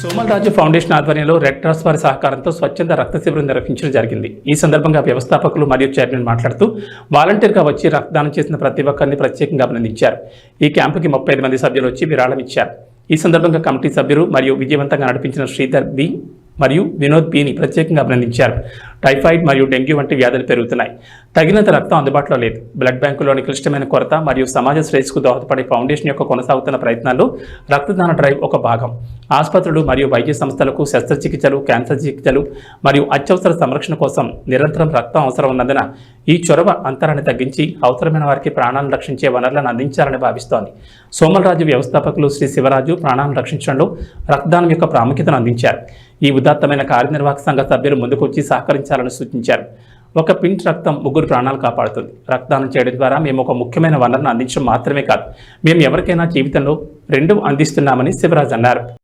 సోమల్ Raju foundation ఆధ్వర్యంలో red cross వారి సహకారంతో స్వచ్ఛంద రక్త శిబిరం నిర్వహించడం జరిగింది. ఈ సందర్భంగా వ్యవస్థాపకులు మరియు చైర్మన్ మాట్లాడుతూ వాలంటీర్గా వచ్చి రక్తదానం చేసిన ప్రతి ఒక్కరిని ప్రత్యేకంగా అభినందించారు. ఈ క్యాంపుకి ముప్పై ఐదు మంది సభ్యులు వచ్చి విరాళం ఇచ్చారు. ఈ సందర్భంగా కమిటీ సభ్యులు మరియు విజయవంతంగా నడిపించిన శ్రీధర్ బి. మరియు వినోద్ పిని ప్రత్యేకంగా అభినందించారు. టైఫాయిడ్ మరియు డెంగ్యూ వంటి వ్యాధులు పెరుగుతున్నాయి. తగినంత రక్తం అందుబాటులో లేదు. బ్లడ్ బ్యాంకులోని క్లిష్టమైన కొరత మరియు సమాజ శ్రేయస్కు దోహదపడే ఫౌండేషన్ యొక్క కొనసాగుతున్న ప్రయత్నాల్లో రక్తదాన డ్రైవ్ ఒక భాగం. ఆసుపత్రులు మరియు వైద్య సంస్థలకు శస్త్రచికిత్సలు క్యాన్సర్ చికిత్సలు మరియు అత్యవసర సంరక్షణ కోసం నిరంతరం రక్తం అవసరం ఉన్నందున ఈ చొరవ అంతరాన్ని తగ్గించి అవసరమైన వారికి ప్రాణాలను రక్షించే వనరులను అందించాలని భావిస్తోంది. సోమలరాజు వ్యవస్థాపకులు శ్రీ శివరాజు ప్రాణాలను రక్షించడంలో రక్తదానం యొక్క ప్రాముఖ్యతను అందించారు. ఈ ఉదాత్తమైన కార్యనిర్వాహక సంఘ సభ్యులు ముందుకొచ్చి సహకరించాలని సూచించారు. ఒక పింట్ రక్తం ముగ్గురు ప్రాణాలు కాపాడుతుంది. రక్తదానం చేయడం ద్వారా మేము ఒక ముఖ్యమైన వనరును అందించడం మాత్రమే కాదు. మేము ఎవరికైనా జీవితంలో రెండు అందిస్తున్నామని శివరాజ్ అన్నారు.